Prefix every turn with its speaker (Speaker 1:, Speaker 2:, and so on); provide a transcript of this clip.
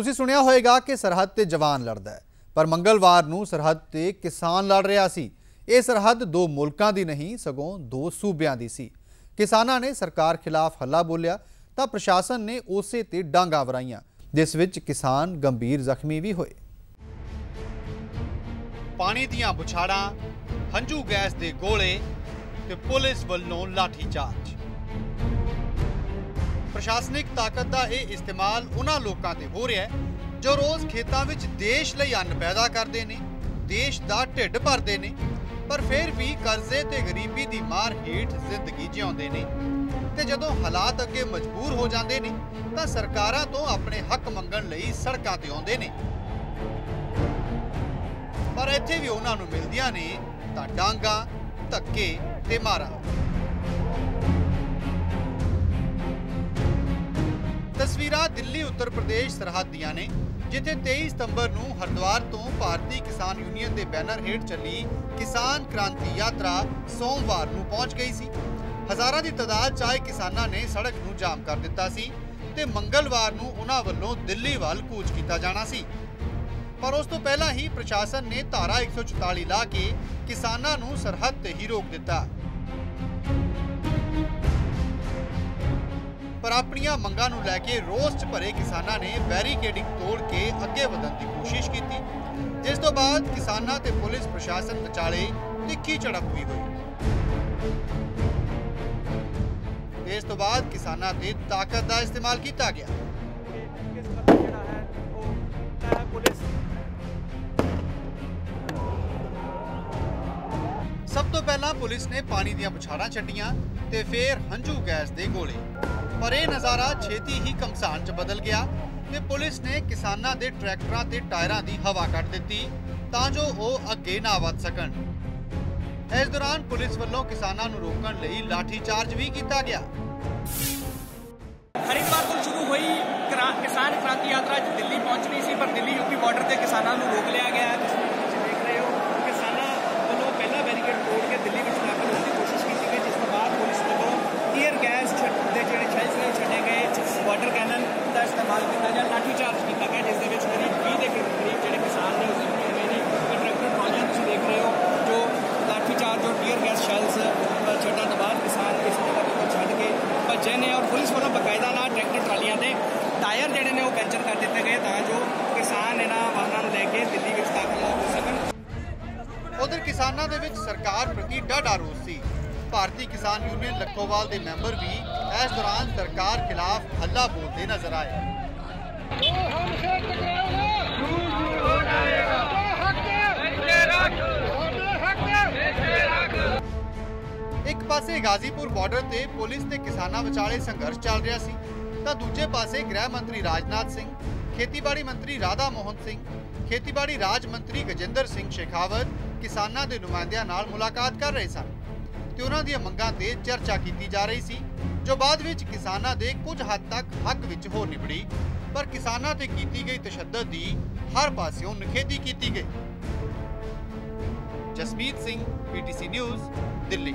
Speaker 1: ਤੁਸੀਂ ਸੁਣਿਆ ਹੋਵੇਗਾ ਕਿ ਸਰਹੱਦ ਤੇ ਜਵਾਨ ਲੜਦਾ ਹੈ, ਪਰ ਮੰਗਲਵਾਰ ਨੂੰ ਸਰਹੱਦ ਤੇ ਕਿਸਾਨ ਲੜ ਰਿਹਾ ਸੀ। ਇਹ ਸਰਹੱਦ ਦੋ ਮੁਲਕਾਂ ਦੀ ਨਹੀਂ, ਸਗੋਂ ਦੋ ਸੂਬਿਆਂ ਦੀ ਸੀ। ਕਿਸਾਨਾਂ ਨੇ ਸਰਕਾਰ ਖਿਲਾਫ ਹੱਲਾ ਬੋਲਿਆ, ਤਾਂ ਪ੍ਰਸ਼ਾਸਨ ਨੇ ਉਸੇ ਤੇ ਡਾਂਗਾ ਵਰਾਈਆਂ, ਜਿਸ ਵਿੱਚ ਕਿਸਾਨ ਗੰਭੀਰ ਜ਼ਖਮੀ ਵੀ ਹੋਏ। ਪਾਣੀ ਦੀਆਂ ਬੁਛਾੜਾਂ, ਹੰਝੂ ਗੈਸ ਦੇ ਗੋਲੇ ਤੇ ਪੁਲਿਸ ਵੱਲੋਂ ਲਾਠੀਚਾਰਜ। ਪ੍ਰਸ਼ਾਸਨਿਕ ਤਾਕਤ ਦਾ ਇਹ ਇਸਤੇਮਾਲ ਉਹਨਾਂ ਲੋਕਾਂ ਤੇ ਹੋ ਰਿਹਾ ਹੈ ਜੋ ਰੋਜ਼ ਖੇਤਾਂ ਵਿੱਚ ਦੇਸ਼ ਲਈ ਅੰਨ ਪੈਦਾ ਕਰਦੇ ਨੇ, ਦੇਸ਼ ਦਾ ਢਿੱਡ ਭਰਦੇ ਨੇ, ਪਰ ਫਿਰ ਵੀ ਕਰਜ਼ੇ ਤੇ ਗਰੀਬੀ ਦੀ ਮਾਰ ਹੇਠ ਜ਼ਿੰਦਗੀ ਜਿਉਂਦੇ ਨੇ। ਤੇ ਜਦੋਂ ਹਾਲਾਤ ਅੱਗੇ ਮਜਬੂਰ ਹੋ ਜਾਂਦੇ ਨੇ, ਤਾਂ ਸਰਕਾਰਾਂ ਤੋਂ ਆਪਣੇ ਹੱਕ ਮੰਗਣ ਲਈ ਸੜਕਾਂ ਤੇ ਆਉਂਦੇ ਨੇ। ਪਰ ਇੱਥੇ ਵੀ ਉਹਨਾਂ ਨੂੰ ਮਿਲਦੀਆਂ ਨੇ ਤਾਂ ਡਾਂਗਾ, ਧੱਕੇ ਤੇ ਮਾਰਾਂ। ਦਿੱਲੀ, ਉੱਤਰ ਪ੍ਰਦੇਸ਼ ਸਰਹੱਦ ਦੀਆਂ ਨੇ, ਜਿੱਥੇ 23 ਸਤੰਬਰ ਨੂੰ ਹਰਿਦੁਆਰ ਤੋਂ ਭਾਰਤੀ ਕਿਸਾਨ ਯੂਨੀਅਨ ਦੇ ਬੈਨਰ ਹੇਠ ਚੱਲੀ ਕਿਸਾਨ ਕ੍ਰਾਂਤੀ ਯਾਤਰਾ ਸੋਮਵਾਰ ਨੂੰ ਪਹੁੰਚ ਗਈ ਸੀ। ਹਜ਼ਾਰਾਂ ਦੀ ਤਾਦਾਦ ਚਾਹੇ ਕਿਸਾਨਾਂ ਨੇ ਸੜਕ ਨੂੰ ਜਾਮ ਕਰ ਦਿੱਤਾ ਸੀ ਤੇ ਮੰਗਲਵਾਰ ਨੂੰ ਉਹਨਾਂ ਵੱਲੋਂ ਦਿੱਲੀ ਵੱਲ ਕੂਚ ਕੀਤਾ ਜਾਣਾ ਸੀ। ਪਰ ਉਸ ਤੋਂ ਪਹਿਲਾਂ ਹੀ ਪ੍ਰਸ਼ਾਸਨ ਨੇ ਧਾਰਾ 144 ਲਾ ਕੇ ਕਿਸਾਨਾਂ ਨੂੰ ਸਰਹੱਦ ਤੇ ਹੀ ਰੋਕ ਦਿੱਤਾ। ਪਰ ਆਪਣੀਆਂ ਮੰਗਾਂ ਨੂੰ ਲੈ ਕੇ ਰੋਸ 'ਚ ਭਰੇ ਕਿਸਾਨਾਂ ਨੇ ਬੈਰੀਕੇਡਿੰਗ ਤੋੜ ਕੇ ਅੱਗੇ ਵਧਣ ਦੀ ਕੋਸ਼ਿਸ਼ ਕੀਤੀ। ਜਿਸ ਤੋਂ ਬਾਅਦ ਕਿਸਾਨਾਂ ਤੇ ਪੁਲਿਸ ਪ੍ਰਸ਼ਾਸਨ ਵਿਚਾਲੇ ਤਿੱਖੀ ਝੜਪ ਵੀ ਹੋਈ। ਇਸ ਤੋਂ ਬਾਅਦ ਕਿਸਾਨਾਂ ਤੇ ਤਾਕਤ ਦਾ ਇਸਤੇਮਾਲ ਕੀਤਾ ਗਿਆ। ਸਭ ਤੋਂ ਪਹਿਲਾਂ ਪੁਲਿਸ ਨੇ ਪਾਣੀ ਦੀਆਂ ਬੁਛਾੜਾਂ ਛੱਡੀਆਂ ਤੇ ਫੇਰ ਹੰਝੂ ਗੈਸ ਦੇ ਗੋਲੇ। ਪਰ ਇਹ ਨਜ਼ਾਰਾ ਛੇਤੀ ਹੀ ਕਮਸਾਨ 'ਚ ਬਦਲ ਗਿਆ ਤੇ ਪੁਲਿਸ ਨੇ ਕਿਸਾਨਾਂ ਦੇ ਟਰੈਕਟਰਾਂ ਤੇ ਟਾਇਰਾਂ ਦੀ ਹਵਾ ਕੱਢ ਦਿੱਤੀ ਤਾਂ ਜੋ ਉਹ ਅੱਗੇ ਨਾ ਵੱਧ ਸਕਣ। ਇਸ ਦੌਰਾਨ ਪੁਲਿਸ ਵੱਲੋਂ ਕਿਸਾਨਾਂ ਨੂੰ ਰੋਕਣ ਲਈ ਲਾਠੀ ਚਾਰਜ ਵੀ ਕੀਤਾ ਗਿਆ।
Speaker 2: ਹਰਿਦੁਆਰ ਤੋਂ ਸ਼ੁਰੂ ਹੋਈ ਕਰਾ- ਕਿਸਾਨ ਕ੍ਰਾਂਤੀ ਯਾਤਰਾ ਅੱਜ ਦਿੱਲੀ ਪਹੁੰਚਣੀ ਸੀ ਪਰ ਦਿੱਲੀ ਯੂਪੀ ਬਾਰਡਰ ਤੇ ਕਿਸਾਨਾਂ ਨੂੰ ਰੋਕ ਲਿਆ ਗਿਆ ਹੈ ਤੁਸੀਂ ਦੇਖ ਰਹੇ ਹੋ ਕਿਸਾਨਾਂ ਵੱਲੋਂ ਪਹਿਲਾ ਬੈਰੀਕੇਡ ਤੋੜ ਕੇ ਦਿੱਲੀ ਵਿੱਚ ਦਾਖਲ ਹੋਣ ਦੀ ਕੋਸ਼ਿਸ਼ ਕੀਤੀ ਗਈ ਜਿਸ ਤੋਂ ਬਾਅਦ ਪੁਲਿਸ ਵੱਲੋਂ ਟੀਅਰ ਗੈਸ ਛੱਡ- ਦੇ ਜਿਹੜੇ ਸ਼ੈਲਸ ਨੇ ਉਹ ਛੱਡੇ ਗਏ ਵਾਟਰ ਕੈਨਨ ਦਾ ਇਸਤੇਮਾਲ ਕੀਤਾ ਗਿਆ ਲਾਠੀ ਚਾਰਜ ਕੀਤਾ ਗਿਆ ਜਿਸ ਦੇ ਵਿੱਚ ਕਰੀਬ 20 ਦੇ ਕਰੀਬ ਜਿਹੜੇ ਕਿਸਾਨ ਨੇ ਉਹ ਜ਼ਖਮੀ ਹੋਏ ਨੇ ਤੇ ਟਰੈਕਟਰ ਟਰਾਲੀਆਂ ਤੁਸੀਂ ਦੇਖ ਰਹੇ ਹੋ ਜੋ ਲਾਠੀ ਚਾਰਜ ਔਰ ਟੀਅਰ ਗੈਸ ਸ਼ੈਲਸ ਛੱਡਣ ਤੋਂ ਬਾਅਦ ਕਿਸਾਨ ਇਸ ਜਗ੍ਹਾ ਤੋਂ ਛੱਡ ਕੇ ਭੱਜੇ ਨੇ ਔਰ ਪੁਲਿਸ ਵੱਲੋਂ ਬਕਾਇਦਾ ਨਾਲ ਟਰੈਕਟਰ ਟਰਾਲੀਆਂ ਦੇ ਟਾਇਰ ਜਿਹੜੇ ਨੇ ਉਹ ਪੈਂਚਰ ਕਰ ਦਿੱਤੇ ਗਏ ਤਾਂ ਜੋ ਕਿਸਾਨ ਇਹਨਾਂ ਵਾਹਨਾਂ ਨੂੰ ਲੈ ਕੇ ਦਿੱਲੀ ਵਿੱਚ ਦਾਖਲ ਹੋ ਸਕਣ।
Speaker 1: ਉਧਰ ਕਿਸਾਨਾਂ ਦੇ ਵਿੱਚ ਸਰਕਾਰ ਪ੍ਰਤੀ ਡਾਢਾ ਰੋਸ ਸੀ। ਭਾਰਤੀ ਕਿਸਾਨ ਯੂਨੀਅਨ ਲੱਖੋਵਾਲ ਦੇ ਮੈਂਬਰ ਵੀ ਇਸ ਦੌਰਾਨ ਸਰਕਾਰ ਖਿਲਾਫ ਹੱਲਾ ਬੋਲਦੇ ਨਜ਼ਰ ਆਏ। ਇੱਕ ਪਾਸੇ ਗਾਜ਼ੀਪੁਰ ਬਾਰਡਰ ਤੇ ਪੁਲਿਸ ਤੇ ਕਿਸਾਨਾਂ ਵਿਚਾਲੇ ਸੰਘਰਸ਼ ਚੱਲ ਰਿਹਾ ਸੀ। ਤਾਂ ਦੂਜੇ ਪਾਸੇ ਗ੍ਰਹਿ ਮੰਤਰੀ ਰਾਜਨਾਥ ਸਿੰਘ, ਖੇਤੀਬਾੜੀ ਮੰਤਰੀ ਰਾਧਾ ਮੋਹਨ ਸਿੰਘ, ਖੇਤੀਬਾੜੀ ਰਾਜ ਮੰਤਰੀ ਗਜਿੰਦਰ ਸਿੰਘ ਸ਼ੇਖਾਵਤ ਕਿਸਾਨਾਂ ਦੇ ਨੁਮਾਇੰਦਿਆਂ ਨਾਲ ਮੁਲਾਕਾਤ ਕਰ ਰਹੇ ਸਨ ਤੇ ਉਹਨਾਂ ਦੀਆਂ ਮੰਗਾਂ ਤੇ ਚਰਚਾ ਕੀਤੀ ਜਾ ਰਹੀ ਸੀ, ਜੋ ਬਾਅਦ ਵਿੱਚ ਕਿਸਾਨਾਂ ਦੇ ਕੁਝ ਹੱਦ ਤੱਕ ਹੱਕ ਵਿੱਚ ਹੋ ਨਿਬੜੀ, ਪਰ ਕਿਸਾਨਾਂ ਤੇ ਕੀਤੀ ਗਈ ਤਸ਼ੱਦਦ ਦੀ ਹਰ ਪਾਸਿਓਂ ਨਿਖੇਧੀ ਕੀਤੀ ਗਈ। Jasmeet Singh PTC news, Delhi.